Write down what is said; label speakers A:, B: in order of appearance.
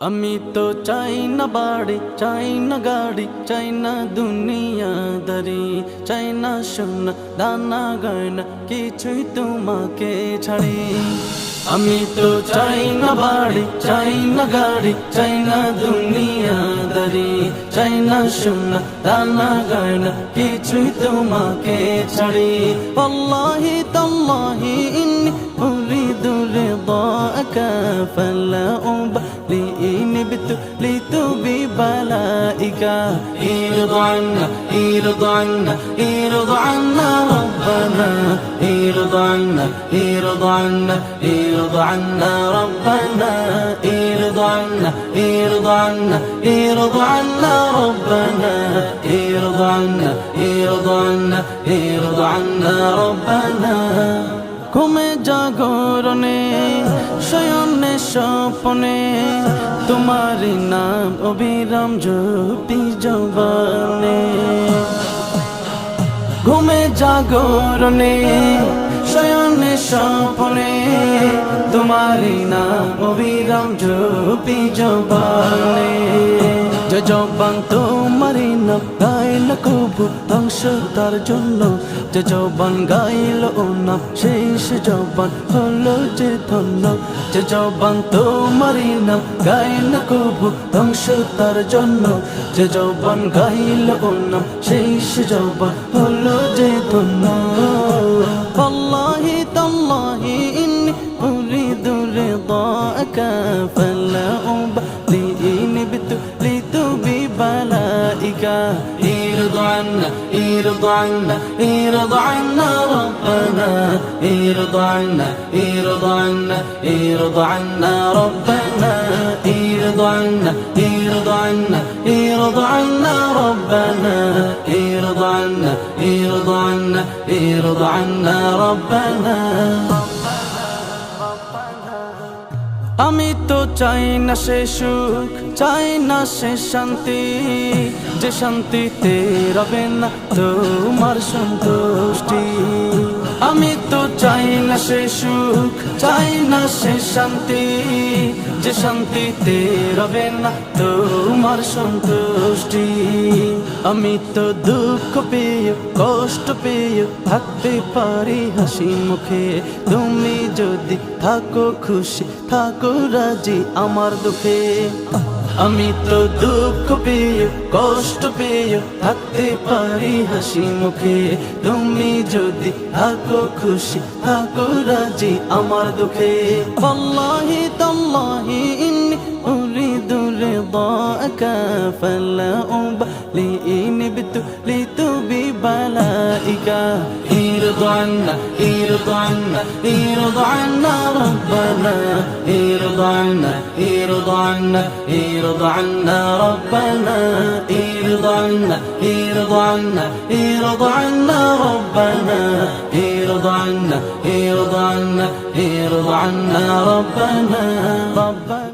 A: আমি তো চাই না বাড়ি চাই না গাড়ি চাই না দুনিয়াদারি চাই না সোনা দানা গয়না কিছুই তোমাকে ছাড়ি আমি তো চাই না বাড়ি চাই না গাড়ি চাই না দুনিয়াদারি চাই না সোনা দানা গয়না কিছুই তোমাকে ছাড়ি আল্লাহি তাল্লাহি ইন্নি أريد رضاك فلا أبالي ببلائك إرض عنا إرض عنا إرض عنا ربنا إرض عنا إرض عنا إرض عنا ربنا إرض عنا إرض عنا إرض عنا ربنا إرض عنا إرض عنا إرض عنا ربنا. ঘুমে জাগরণে শয়নে স্বপনে। তোমার নাম অবিরাম জপি জবানে। ঘুমে জাগরণে শয়নে স্বপনে। তোমার নাম অবিরাম জপি জবানে। যে জবান তোমারি নাম গাইল কবু ধ্বংস তার জন্য। যে জবান গাইল ও নাম শেষ জবান হলো যে ধন্য। যে জবান তোমারি নাম গাইল কবু ধ্বংস তার জন্য। যে জবান গাইল ও নাম শেষ জবান হলো যে ধন্য। يرضى عنا يرضى عنا ربنا يرضى عنا يرضى عنا يرضى عنا ربنا يرضى عنا يرضى عنا يرضى عنا ربنا يرضى عنا يرضى عنا يرضى عنا ربنا. আমি তো চাই না সে সুখ, চাই না সে শান্তি। যে শান্তিতে রবে না তোমার সন্তুষ্টি। আমি তো চাই না সে সুখ, চাই না সে শান্তি। যে শান্তিতে রবে না তোমার সন্তুষ্টি। আমি তো দুঃখ পেয়ে, কষ্ট পেয়ে থাকতে পারি হাসি মুখে। তুমি যদি থাকো খুশি, থাকো রাজি আমার দুঃখে। আমি তো দুঃখ পেয়ে, কষ্ট পেয়ে থাকতে পারি হাসি মুখে। তুমি যদি থাকো খুশি, থাকো রাজি আমার দুঃখে। আল্লাহি তাল্লাহি رضاك فلا أبالي إن ابتليت ببلائك ارض عنا ارض عنا ارض عنا ربنا ارض عنا ارض عنا ارض عنا ربنا ارض عنا ارض عنا ارض عنا ربنا ارض عنا ارض عنا ارض عنا ربنا. ربنا.